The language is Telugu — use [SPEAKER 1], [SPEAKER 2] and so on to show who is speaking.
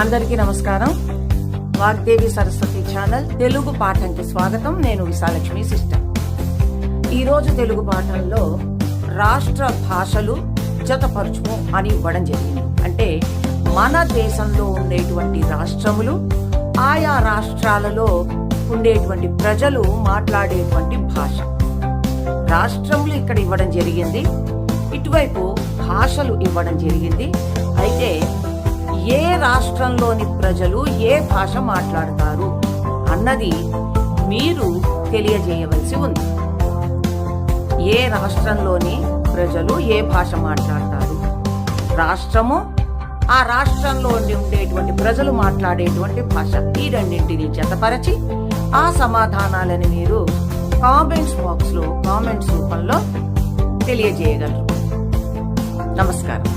[SPEAKER 1] అందరికీ నమస్కారం. వాగ్దేవి సరస్వతి ఛానల్ తెలుగు పాఠంకి స్వాగతం. నేను విశాలక్ష్మి సిస్టర్. ఈరోజు తెలుగు పాఠంలో రాష్ట్ర భాషలు జతపరచుము అని ఇవ్వడం జరిగింది. అంటే మన దేశంలో ఉండేటువంటి రాష్ట్రములు ఆయా రాష్ట్రాలలో ఉండేటువంటి ప్రజలు మాట్లాడేటువంటి భాష. రాష్ట్రములు ఇక్కడ ఇవ్వడం జరిగింది. ఇటువైపు భాషలు ఇవ్వడం జరిగింది. అయితే ఏ రాష్ట్రంలోని ప్రజలు ఏ భాష మాట్లాడతారు అన్నది మీరు తెలియజేయవలసి ఉంది. ఏ రాష్ట్రంలోని ప్రజలు ఏ భాష మాట్లాడతారు? రాష్ట్రము ఆ రాష్ట్రంలో ఉండేటువంటి ప్రజలు మాట్లాడేటువంటి భాష ఈ రెండింటిని జతపరచి ఆ సమాధానాలని మీరు కామెంట్స్ బాక్స్లో కామెంట్స్ రూపంలో తెలియజేయగలరు. నమస్కారం.